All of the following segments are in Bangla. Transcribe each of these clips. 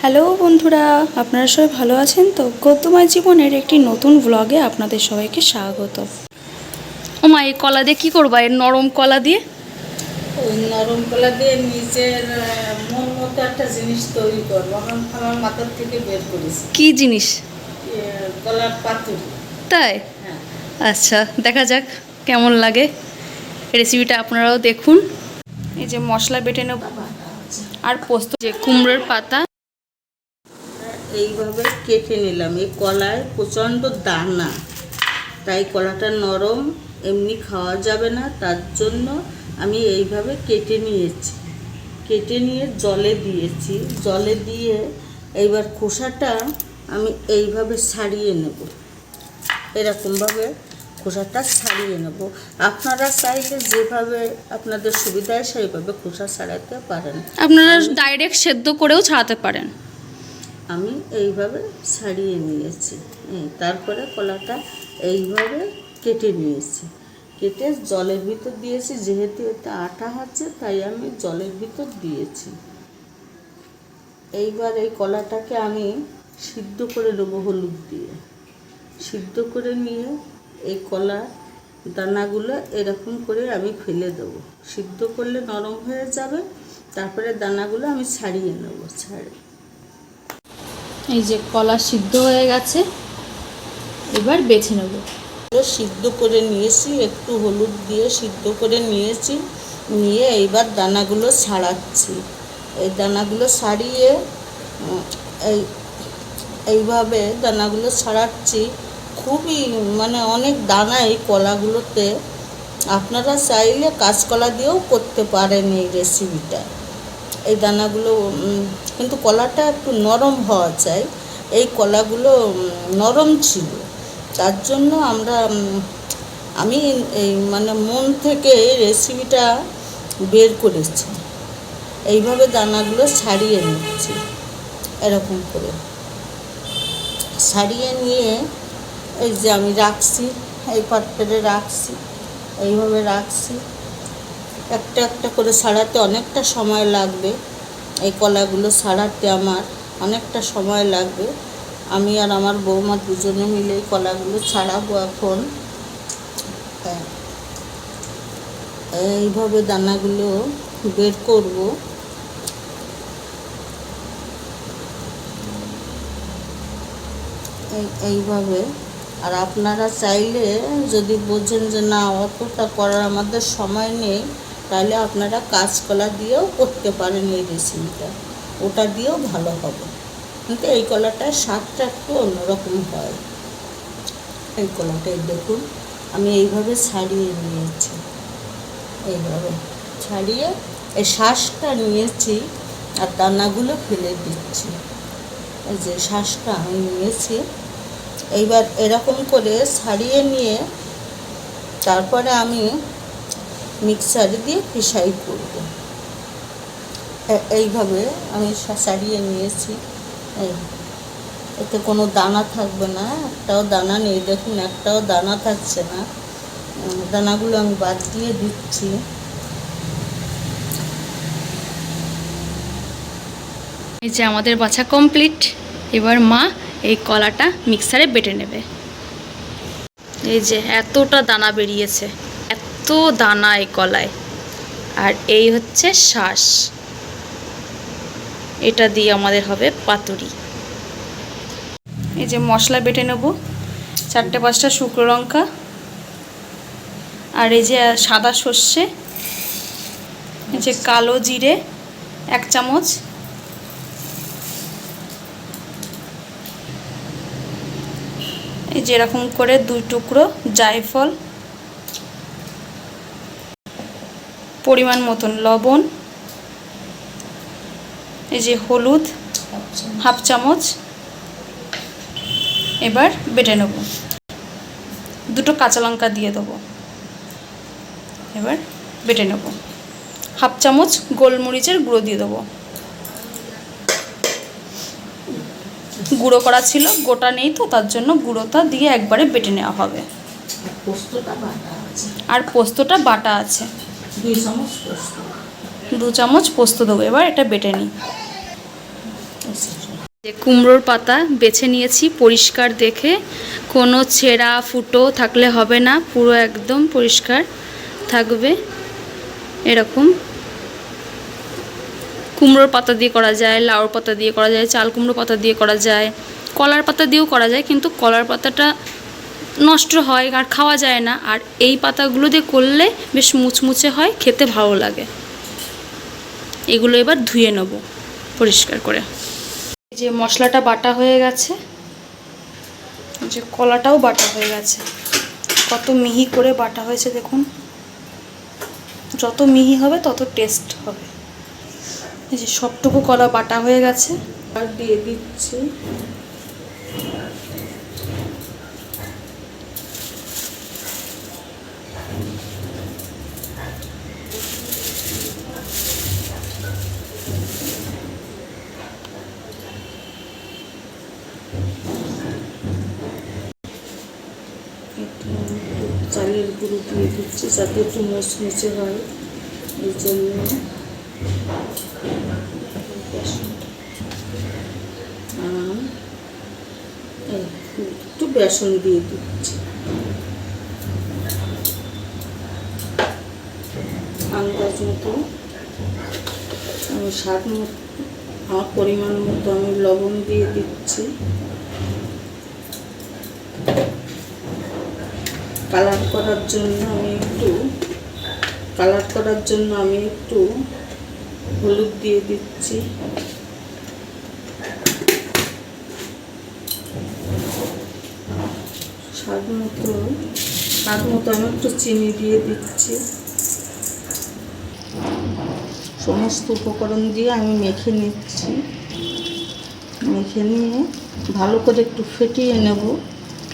হ্যালো বন্ধুরা আপনারা সবাই ভালো আছেন তো? গদ্যময় জীবনের একটি নতুন ব্লগে আপনাদের সবাইকে স্বাগত। ও মা এই কলা দিয়ে কী করবা? এর নরম কলা দিয়ে? ওই নরম কলা দিয়ে নিজের মন মতো একটা জিনিস তৈরি করব আমার আমার মাথার থেকে বের করেছি কি জিনিস? কলার পাতুরি। তাই? হ্যাঁ। আচ্ছা দেখা যাক কেমন লাগে। রেসিপিটা আপনারাও দেখুন। এই যে মশলা বেটে নেব। আর পোস্ত যে কুমড়োর পাতা। এইভাবে কেটে নিলাম। এই কলায় প্রচণ্ড দানা। তাই কলাটা নরম, এমনি খাওয়া যাবে না। তার জন্য আমি এইভাবে কেটে নিয়েছি। কেটে নিয়ে জলে দিয়েছি। জলে দিয়ে এইবার খোসাটা আমি এইভাবে ছাড়িয়ে নেব। এরকমভাবে খোসাটা ছাড়িয়ে নেব। আপনারা চাইলে যেভাবে আপনাদের সুবিধায় সেইভাবে খোসা ছাড়াতে পারেন। আপনারা ডাইরেক্ট সেদ্ধ করেও ছাড়াতে পারেন। আমি এইভাবে ছাড়িয়ে নিয়েছি। তারপরে কলাটা এইভাবে কেটে নিয়েছি। কেটে জলের ভিতর দিয়েছি, যেহেতু এটা আটা আছে, তাই আমি জলের ভিতর দিয়েছি। এইবার এই কলাটাকে আমি সিদ্ধ করে দেবো হলুদ দিয়ে। সিদ্ধ করে নিয়ে এই কলা দানাগুলো এরকম করে আমি ফেলে দেবো। সিদ্ধ করলে নরম হয়ে যাবে, তারপরে দানাগুলো আমি ছাড়িয়ে নেব ছাড়ি এই যে কলা সিদ্ধ হয়ে গেছে, এবার বেছে নেব। সিদ্ধ করে নিয়েছি, একটু হলুদ দিয়ে সিদ্ধ করে নিয়েছি, নিয়ে এইবার দানাগুলো ছাড়াচ্ছি। এই দানাগুলো ছাড়িয়ে এই, এইভাবে দানাগুলো ছাড়াচ্ছি। খুবই মানে অনেক দানা এই কলাগুলোতে। আপনারা চাইলে কাঁচকলা দিয়েও করতে পারেন এই রেসিপিটা এই দানাগুলো কিন্তু কলাটা একটু নরম হওয়া চাই। এই কলাগুলো নরম ছিল। তার জন্য আমরা আমি এই মানে মন থেকে রেসিপিটা বের করেছি। এইভাবে দানাগুলো ছাড়িয়ে নিচ্ছি। এরকম করে। ছাড়িয়ে নিয়ে এই যে আমি রাখছি, এই পাত্রে রাখছি, এইভাবে রাখছি। একটা একটা করে সারাতে অনেকটা সময় লাগবে। এই কলাগুলো ছাড়াতে আমার অনেকটা সময় লাগবে। আমি আর আমার বৌমা দুজনে মিলে এই কলাগুলো ছাড়াবো এখন। হ্যাঁ। এইভাবে দানাগুলো বের করব। এই, এইভাবে। আর আপনারা চাইলে যদি বোঝেন যে না, অতটা করার আমাদের সময় নেই। তাহলে আপনারা কাঁচকলা দিয়েও করতে পারেন এই রেসিপিটা ওটা দিয়েও ভালো হবে। কিন্তু এই কলাটার স্বাদটা একটু অন্যরকম হয়। এই কলাটাই দেখুন, আমি এইভাবে ছাড়িয়ে নিয়েছি। এইভাবে ছাড়িয়ে এই শ্বাসটা নিয়েছি আর দানাগুলো ফেলে দিচ্ছি। এই যে শ্বাসটা আমি নিয়েছি। এইবার এরকম করে ছাড়িয়ে নিয়ে তারপরে আমি মিক্সার দিয়ে পিসাই করব। এইভাবে আমি সা- ছাড়িয়ে নিয়েছি। এতে কোনো দানা থাকবে না, একটাও দানা নেই। দেখুন, একটাও দানা থাকছে না। দানাগুলো আমি বাদ দিয়ে দিচ্ছি। এই যে আমাদের বাছা কমপ্লিট। এবার মা এই কলাটা মিক্সারে বেটে নেবে। এই যে এতটা দানা বেরিয়েছে। এত দানা এই কলায়। আর এই হচ্ছে শ্বাস এটা দিয়ে আমাদের হবে পাতুরি। এই যে মশলা বেটে নেব। চারটে পাঁচটা শুকনো লঙ্কা। আর এই যে সাদা সর্ষে। এই যে কালো জিরে এক চামচ। এই যে এরকম করে দুই টুকরো জায়ফল। পরিমাণ মতন লবণ এই যে হলুদ হাফ চামচ এবার বেটে নেব। দুটো কাঁচা লঙ্কা দিয়ে দেবো। এবার বেটে নেব। হাফ চামচ গোলমরিচের গুঁড়ো দিয়ে দেবো। গুঁড়ো করা ছিল গোটা নেই তো তার জন্য গুঁড়োটা দিয়ে একবারে বেটে নেওয়া হবে। আর পোস্তটা বাটা আছে। দু চামচ পোস্ত দেবো, এবার এটা বেটে নিই। কুমড়োর পাতা বেছে নিয়েছি, পরিষ্কার দেখে, কোনো ছেঁড়া ফুটো থাকলে হবে না, পুরো একদম পরিষ্কার থাকবে, এরকম। কুমড়োর পাতা দিয়ে করা যায়, লাউর পাতা দিয়ে করা যায়, চাল কুমড়ো পাতা দিয়ে করা যায়, কলার পাতা দিয়েও করা যায়, কিন্তু কলার পাতাটা নষ্ট হয় আর খাওয়া যায় না। আর এই পাতাগুলো দিয়ে করলে বেশ মুচমুচে হয়, খেতে ভালো লাগে। এগুলো এবার ধুয়ে নেব পরিষ্কার করে। যে মশলাটা বাটা হয়ে গেছে যে কলাটাও বাটা হয়ে গেছে। কত মিহি করে বাটা হয়েছে দেখুন। যত মিহি হবে তত টেস্ট হবে। এই যে সবটুকু কলা বাটা হয়ে গেছে। আর দিয়ে দিচ্ছি। একটু চালের গুঁড়ো দিয়ে দিচ্ছি, যাতে একটু মুচমুচে হয়। এই জন্য একটু বেসন দিয়ে দিচ্ছি। আন্দাজ মতো আমি স্বাদ মতো, আমার পরিমাণ মতো আমি লবণ দিয়ে দিচ্ছি। কালার করার জন্য আমি একটু, কালার করার জন্য আমি একটু হলুদ দিয়ে দিচ্ছি। স্বাদ মতো স্বাদ মতো আমি একটু চিনি দিয়ে দিচ্ছি। সমস্ত উপকরণ দিয়ে আমি মেখে নিচ্ছি। মেখে নিয়ে ভালো করে একটু ফেটিয়ে নেব।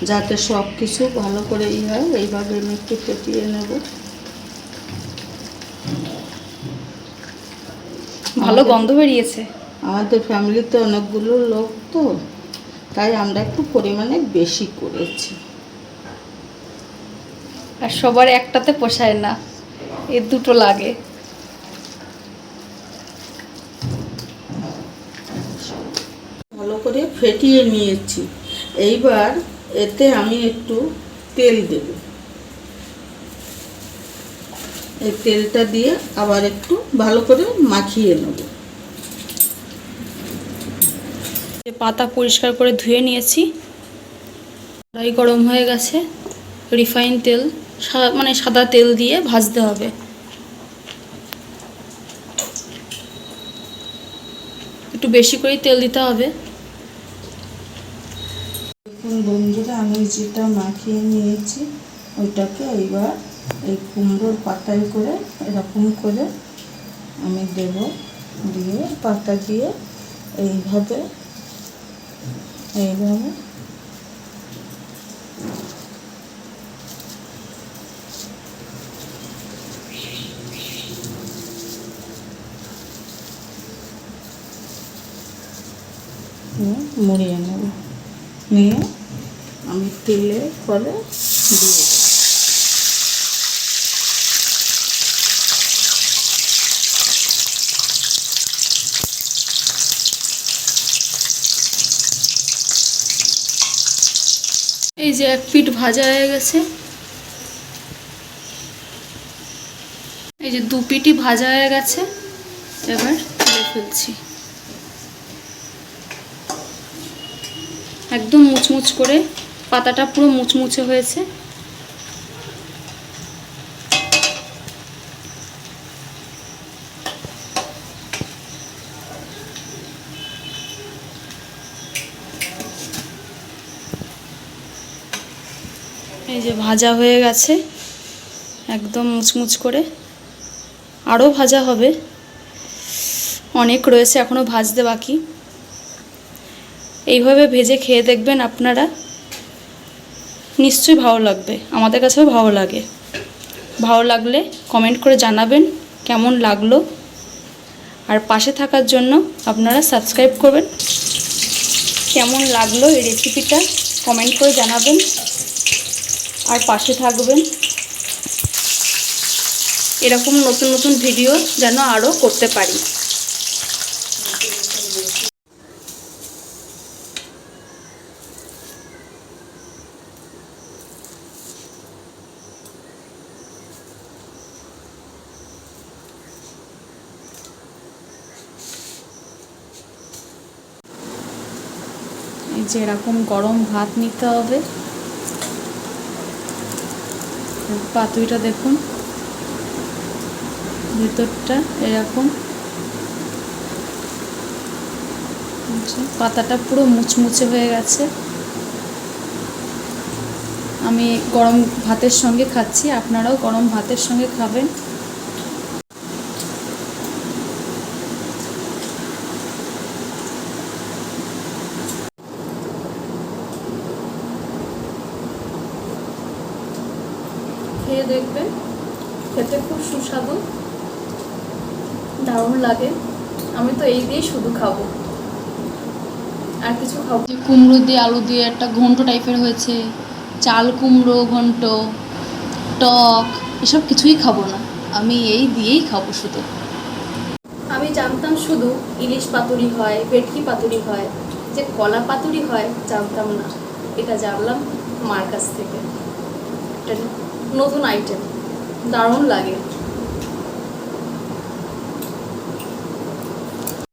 যাতে সব কিছু ভালো করে ই হয় এইভাবে আমি একটু ফেটিয়ে নেব। ভালো গন্ধ বেরিয়েছে। আমাদের ফ্যামিলিতে অনেকগুলো লোক তো তাই আমরা একটু পরিমাণে বেশি করেছি। আর সবার একটাতে পোষায় না এ দুটো লাগে। ভালো করে ফেটিয়ে নিয়েছি। এইবার এতে আমি একটু তেল দেব। এই তেলটা দিয়ে আবার একটু ভালো করে মাখিয়ে নেব। পাতা পরিষ্কার করে ধুয়ে নিয়েছি। কড়াই গরম হয়ে গেছে। রিফাইন তেল মানে সাদা তেল দিয়ে ভাজতে হবে। একটু বেশি করেই তেল দিতে হবে। বন্ধুরা, আমি যেটা মাখিয়ে নিয়েছি, ওইটাকে এইবার এই কুমড়োর পাতায় করে, এরকম করে আমি দেব। দিয়ে পাতা দিয়ে এইভাবে এইভাবে মুড়িয়ে নেব। নিয়ে আমি তেলে করে দিয়ে এই যে এক পিঠ ভাজা হয়ে গেছে। এই যে দু পিঠই ভাজা হয়ে গেছে। এবার তুলে ফেলছি। একদম মুচমুচ করে পাতাটা পুরো মুচমুচে হয়েছে। এই যে ভাজা হয়ে গেছে, একদম মুচমুচ করে। আরও ভাজা হবে। অনেক রয়েছে এখনও ভাজতে বাকি। এইভাবে ভেজে খেয়ে দেখবেন আপনারা। নিশ্চয়ই ভালো লাগবে, আমাদের কাছেও ভালো লাগে। ভালো লাগলে কমেন্ট করে জানাবেন কেমন লাগল। আর পাশে থাকার জন্য আপনারা সাবস্ক্রাইব করবেন। কেমন লাগল এই রেসিপিটা কমেন্ট করে জানাবেন। আর পাশে থাকবেন। এরকম নতুন নতুন ভিডিও যেন আরও করতে পারি। এই যে এরকম গরম ভাত নিতে হবে। পাতুইটা দেখুন। ভেতরটা এরকম। আচ্ছা, পাতাটা পুরো মুচমুচে হয়ে গেছে। আমি গরম ভাতের সঙ্গে খাচ্ছি আপনারাও গরম ভাতের সঙ্গে খাবেন। খেয়ে দেখবেন। খেতে খুব সুস্বাদু। দারুণ লাগে। আমি তো এই দিয়েই শুধু খাব। আর কিছু খাব? কুমড়ো দিয়ে আলু দিয়ে একটা ঘন্ট টাইপের হয়েছে। চাল কুমড়ো ঘন্ট টক এসব কিছুই খাব না। আমি এই দিয়েই খাব শুধু। আমি জানতাম শুধু ইলিশ পাতুরি হয় ভেটকি পাতুরি হয়। যে কলা পাতুরি হয় জানতাম না। এটা জানলাম মার কাছ থেকে। এটা নতুন আইটেম দারুণ লাগে।